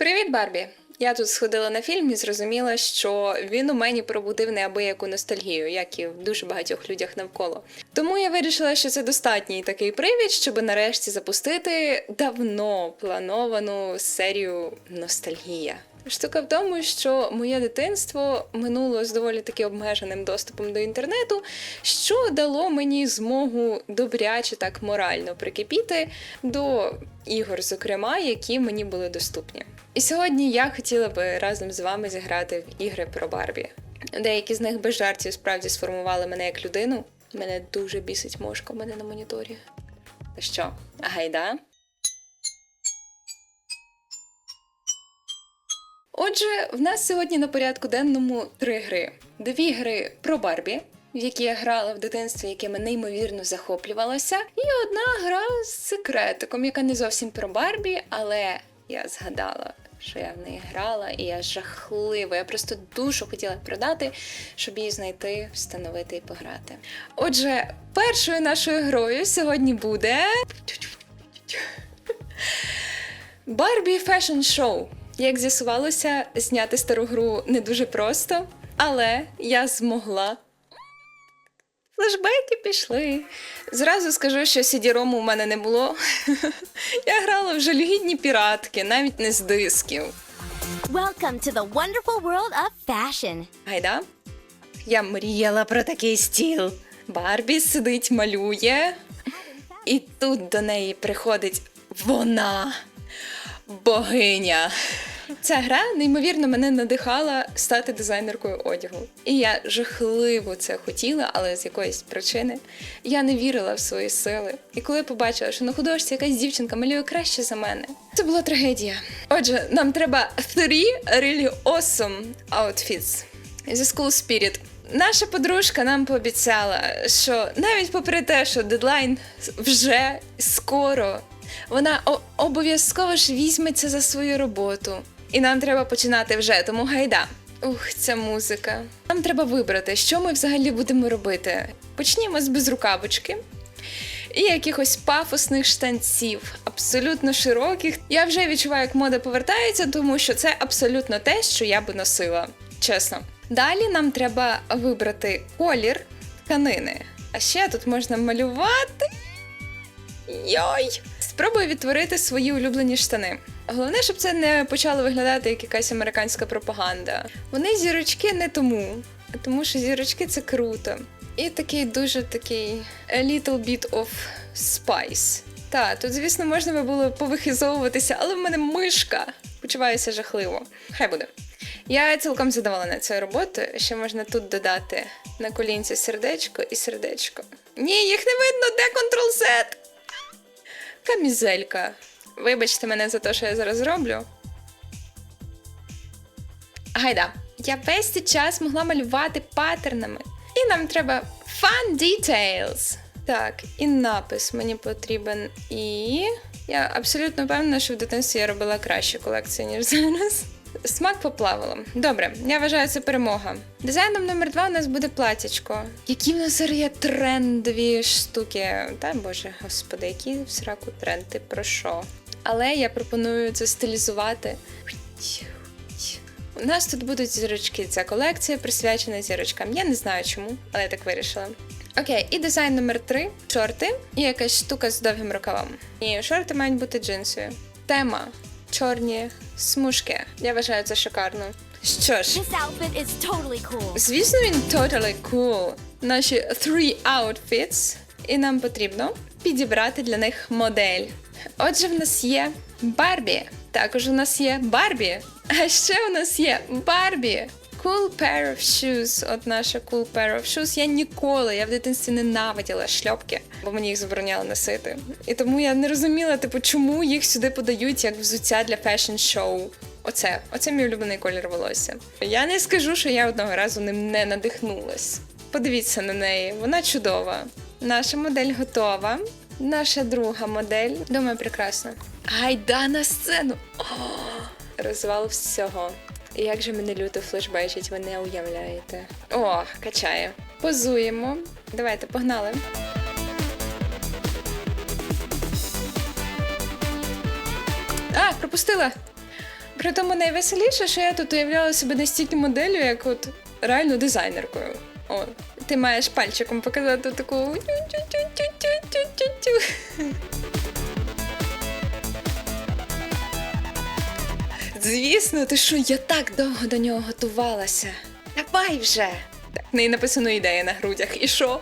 Привіт, Барбі! Я тут сходила на фільм і зрозуміла, що він у мені пробудив неабияку ностальгію, як і в дуже багатьох людях навколо. Тому я вирішила, що це достатній такий привід, щоб нарешті запустити давно плановану серію Ностальгія. Штука в тому, що моє дитинство минуло з доволі таки обмеженим доступом до інтернету, що дало мені змогу добряче так морально прикипіти до ігор, зокрема, які мені були доступні. І сьогодні я хотіла би разом з вами зіграти в ігри про Барбі. Деякі з них без жартів справді сформували мене як людину. Мене дуже бісить мошка в мене на моніторі. Що, гайда? Отже, в нас сьогодні на порядку денному три гри: дві гри про Барбі, в які я грала в дитинстві, якими неймовірно захоплювалася, і одна гра з секретиком, яка не зовсім про Барбі, але я згадала. Що я в неї грала, і я жахливо. Я просто душу хотіла продати, щоб її знайти, встановити і пограти. Отже, першою нашою грою сьогодні буде Барбі Фешн Шоу. Як з'ясувалося, зняти стару гру не дуже просто, але я змогла. Флешбеки пішли. Зразу скажу, що CD-ROM у мене не було. Я грала в жалюгідні піратки, навіть не з дисків. Welcome to the wonderful world of fashion. Гайда? Я мріяла про такий стіл. Барбі сидить, малює, і тут до неї приходить вона, богиня. Ця гра неймовірно мене надихала стати дизайнеркою одягу. І я жахливо це хотіла, але з якоїсь причини я не вірила в свої сили. І коли побачила, що на художці якась дівчинка малює краще за мене, це була трагедія. Отже, нам треба three really awesome outfits зі School Spirit. Наша подружка нам пообіцяла, що навіть попри те, що дедлайн вже скоро, вона обов'язково ж візьметься за свою роботу. І нам треба починати вже, тому гайда. Ух, ця музика. Нам треба вибрати, що ми взагалі будемо робити. Почнімо з безрукавочки і якихось пафосних штанців, абсолютно широких. Я вже відчуваю, як мода повертається, тому що це абсолютно те, що я би носила. Чесно. Далі нам треба вибрати колір тканини. А ще тут можна малювати. Йой! Спробую відтворити свої улюблені штани. Головне, щоб це не почало виглядати як якась американська пропаганда. Вони зірочки не тому, а тому що зірочки це круто. І такий дуже такий a little bit of spice. Так, тут, звісно, можна би було повихизовуватися, але в мене мишка. Почуваюся жахливо. Хай буде. Я цілком задоволена цією роботою. Ще можна тут додати на колінці сердечко і сердечко. Ні, їх не видно, де Ctrl-Z? Камізелька. Вибачте мене за те, що я зараз роблю. Гайда. Я весь цей час могла малювати паттернами. І нам треба fun details. Так, і напис мені потрібен. І я абсолютно впевнена, що в дитинстві я робила кращу колекцію, ніж зараз. Смак поплавало. Добре, я вважаю, це перемога. Дизайном номер два у нас буде платячко. Які в нас зараз є трендові штуки. Та боже, господи, які в сраку тренд, ти про що? Але я пропоную це стилізувати. У нас тут будуть зірочки. Ця колекція присвячена зірочкам. Я не знаю чому, але я так вирішила. Окей, і дизайн номер три шорти і якась штука з довгим рукавом. І шорти мають бути джинсові. Тема чорні смужки. Я вважаю це шикарно. Що ж, This outfit is totally cool. звісно, він totally cool. Наші three outfits, і нам потрібно підібрати для них модель. Отже, в нас є Барбі. Також у нас є Барбі. А ще у нас є Барбі. Cool pair of shoes. От наша cool pair of shoes. Я ніколи, я в дитинстві ненавиділа шльопки, бо мені їх забороняли носити. І тому я не розуміла, типу, чому їх сюди подають як взуття для фешн-шоу. Оце, оце мій улюблений колір волосся. Я не скажу, що я одного разу ним не надихнулась. Подивіться на неї, вона чудова. Наша модель готова. Наша друга модель. Думаю, прекрасно. Гайда на сцену! О, розвал всього. Як же мене люто флешбечить, ви не уявляєте. О, качає. Позуємо. Давайте, погнали. А, пропустила! При тому найвеселіше, що я тут уявляла себе настільки моделлю, як от реально дизайнеркою. О, ти маєш пальчиком показати таку. Звісно, ти що, я так довго до нього готувалася. Давай вже. Так, в неї написано ідея на грудях. І що?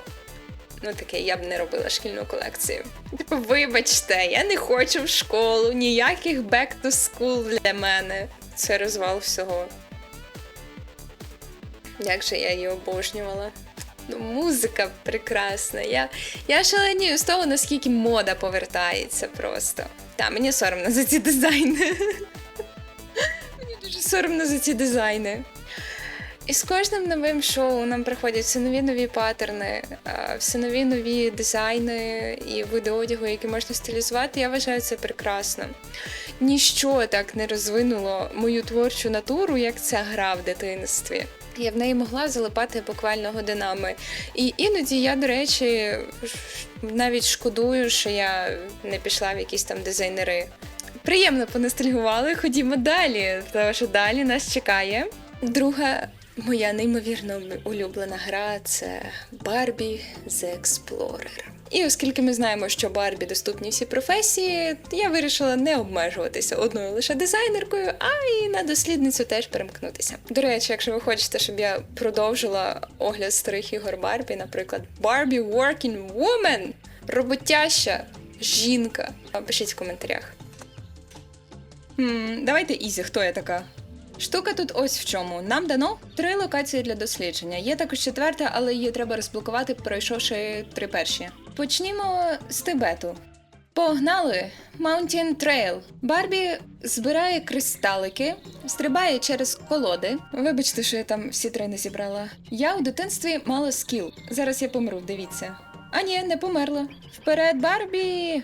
Ну таке, я б не робила шкільну колекцію. Типу, вибачте, я не хочу в школу, ніяких back to school для мене. Це розвал всього. Як же я її обожнювала. Ну, музика прекрасна. Я, я шаленію з того, наскільки мода повертається просто. Та, мені соромно за ці дизайни. Дуже соромно за ці дизайни. І з кожним новим шоу нам приходять все нові нові паттерни, все нові нові дизайни і види одягу, які можна стилізувати. Я вважаю це прекрасно. Ніщо так не розвинуло мою творчу натуру, як ця гра в дитинстві. Я в неї могла залипати буквально годинами. І іноді я, до речі, навіть шкодую, що я не пішла в якісь там дизайнери. Приємно поностальгували, ходімо далі, тому що далі нас чекає. Друга моя неймовірно улюблена гра це Barbie The Explorer. І оскільки ми знаємо, що Барбі доступні всі професії, я вирішила не обмежуватися одною лише дизайнеркою, а й на дослідницю теж перемкнутися. До речі, якщо ви хочете, щоб я продовжила огляд старих ігор Барбі, наприклад, Barbie Working Woman, роботяща жінка, пишіть в коментарях. Хм, давайте Ізі, хто я така? Штука тут ось в чому. Нам дано три локації для дослідження. Є також четверта, але її треба розблокувати, пройшовши три перші. Почнімо з Тибету. Погнали! Mountain Trail. Барбі збирає кристалики, стрибає через колоди. Вибачте, що я там всі три не зібрала. Я у дитинстві мала скіл. Зараз я помру, дивіться. А ні, не померла. Вперед, Барбі!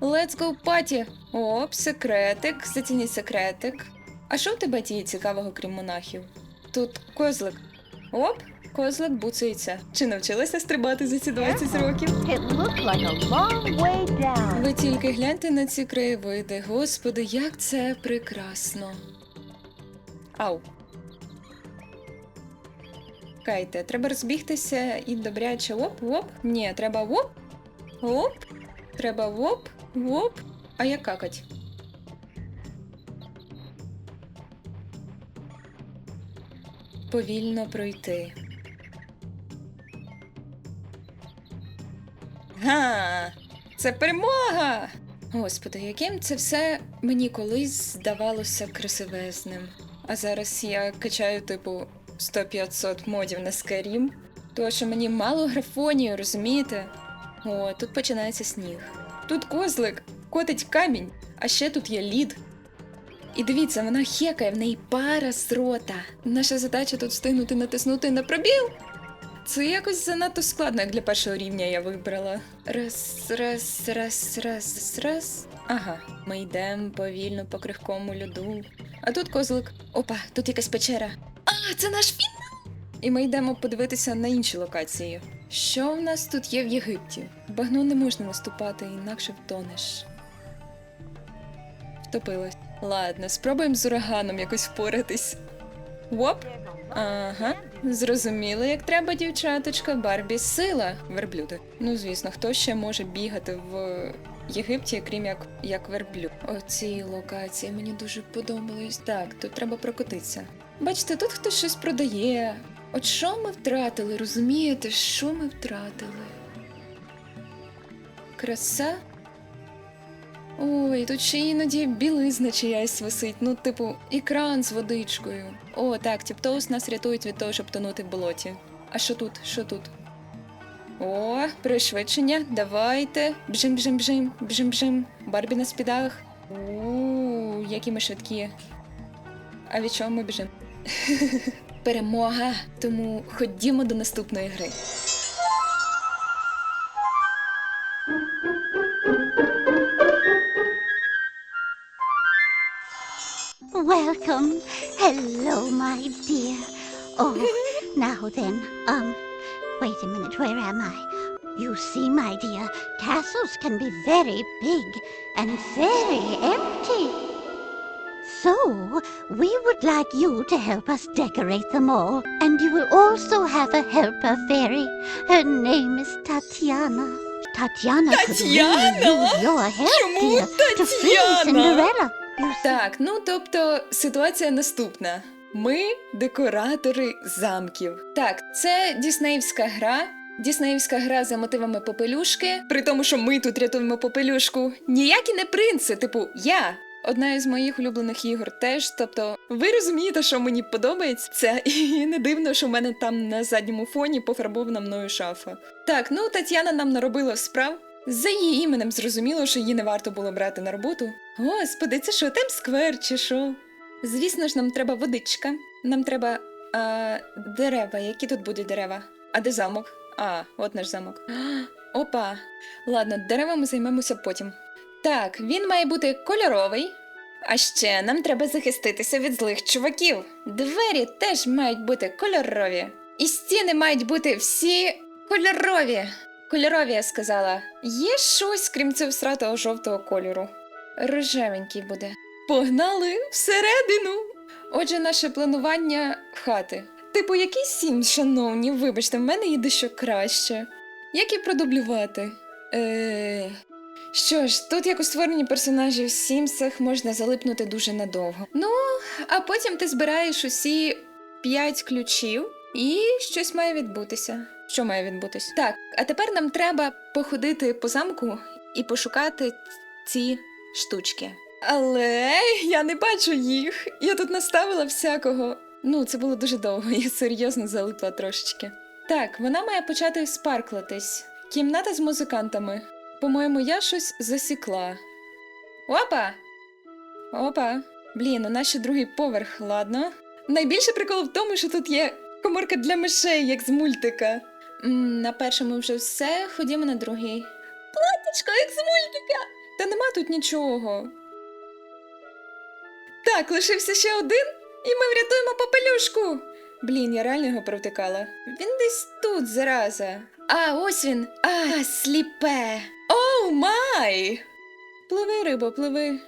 Let's go party! Оп, секретик, зацініть секретик. А що в тебе є цікавого, крім монахів? Тут козлик. Оп, козлик буцається. Чи навчилася стрибати за ці 20 років? It like a long way down. Ви тільки гляньте на ці краєвиди. Господи, як це прекрасно. Ау. Кайте, треба розбігтися і добряче оп, оп. Ні, треба оп. Оп. Треба оп, оп. А як какать? Повільно пройти. Га! Це перемога! Господи, яким це все мені колись здавалося красивезним. А зараз я качаю, типу, 100-500 модів на Skyrim, тому що мені мало графонію, розумієте? О, тут починається сніг. Тут козлик, котить камінь, а ще тут є лід. І дивіться, вона хекає, в неї пара з рота. Наша задача тут встигнути натиснути на пробіл. Це якось занадто складно, як для першого рівня я вибрала. Раз, раз, раз, раз, раз. Ага, ми йдемо повільно по крихкому льоду. А тут козлик. Опа, тут якась печера. А, це наш фінал! І ми йдемо подивитися на інші локації. Що в нас тут є в Єгипті? Багно не можна наступати, інакше втонеш. Втопилась. Ладно, спробуємо з ураганом якось впоратись. Воп. Ага, зрозуміло, як треба, дівчаточка. Барбі сила, верблюди. Ну, звісно, хто ще може бігати в Єгипті, крім як, як верблюд. Оці локації мені дуже подобались. Так, тут треба прокотитися. Бачите, тут хтось щось продає. От що ми втратили, розумієте, що ми втратили? Краса Ой, тут ще іноді білизна чиясь висить, ну, типу, екран з водичкою. О, так, тіптоус нас рятують від того, щоб тонути в болоті. А що тут? Що тут? О, пришвидшення, давайте. Бжим, бжим, бжим, бжим, бжим. Барбі на спідах. У, які ми швидкі. А від чого ми біжимо? Перемога! Тому ходімо до наступної гри. Welcome. Hello, my dear. Oh, now then, um, wait a minute, where am I? You see, my dear, castles can be very big and very empty. So, we would like you to help us decorate them all. And you will also have a helper fairy. Her name is Tatiana. Tatiana, could really Tatiana? use your help, Чому dear, to free Тетяна? Cinderella. You see, Так, ну тобто ситуація наступна. Ми декоратори замків. Так, це діснеївська гра. Діснеївська гра за мотивами попелюшки. При тому, що ми тут рятуємо попелюшку. Ніякі не принци, типу, я. Одна із моїх улюблених ігор теж. Тобто, ви розумієте, що мені подобається це, і не дивно, що в мене там на задньому фоні пофарбована мною шафа. Так, ну Тетяна нам наробила справ. За її іменем зрозуміло, що її не варто було брати на роботу. Господи, це що, Темсквер чи що? Звісно ж, нам треба водичка. Нам треба а, дерева. Які тут будуть дерева? А де замок? А, от наш замок. Опа. Ладно, деревами займемося потім. Так, він має бути кольоровий. А ще нам треба захиститися від злих чуваків. Двері теж мають бути кольорові. І стіни мають бути всі кольорові. Кольорові, я сказала. Є щось, крім цього всратого жовтого кольору. Рожевенький буде. Погнали всередину. Отже, наше планування хати. Типу, який сім, шановні, вибачте, в мене є дещо краще. Як і продублювати? Е... Що ж, тут як у створенні персонажів Сімсах можна залипнути дуже надовго. Ну, а потім ти збираєш усі п'ять ключів, і щось має відбутися. Що має відбутись? Так, а тепер нам треба походити по замку і пошукати ці штучки. Але я не бачу їх. Я тут наставила всякого. Ну, це було дуже довго, я серйозно залипла трошечки. Так, вона має почати спарклитись. Кімната з музикантами. По-моєму, я щось засікла. Опа! Опа! Блін, у нас ще другий поверх, ладно. Найбільше прикол в тому, що тут є коморка для мишей, як з мультика. М, на першому вже все, ходімо на другий. Платічко, як з мультика! Та нема тут нічого. Так, лишився ще один, і ми врятуємо попелюшку. Блін, я реально його провтикала. Він десь тут, зараза. А, ось він. А, сліпе. Май! Пливи, рибо, пливи.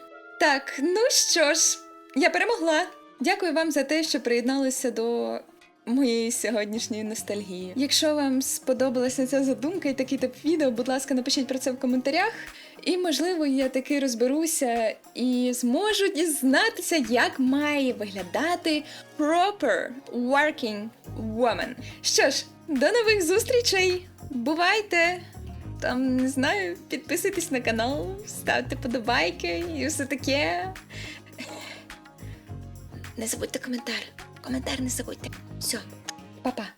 Так, ну що ж, я перемогла. Дякую вам за те, що приєдналися до моєї сьогоднішньої ностальгії. Якщо вам сподобалася ця задумка і такий тип відео, будь ласка, напишіть про це в коментарях. І, можливо, я таки розберуся і зможу дізнатися, як має виглядати proper working woman. Що ж, до нових зустрічей! Бувайте! Там не знаю, підписуйтесь на канал, ставте подобайки і все таке. Не забудьте коментар. Коментар не забудьте. Все, па-па.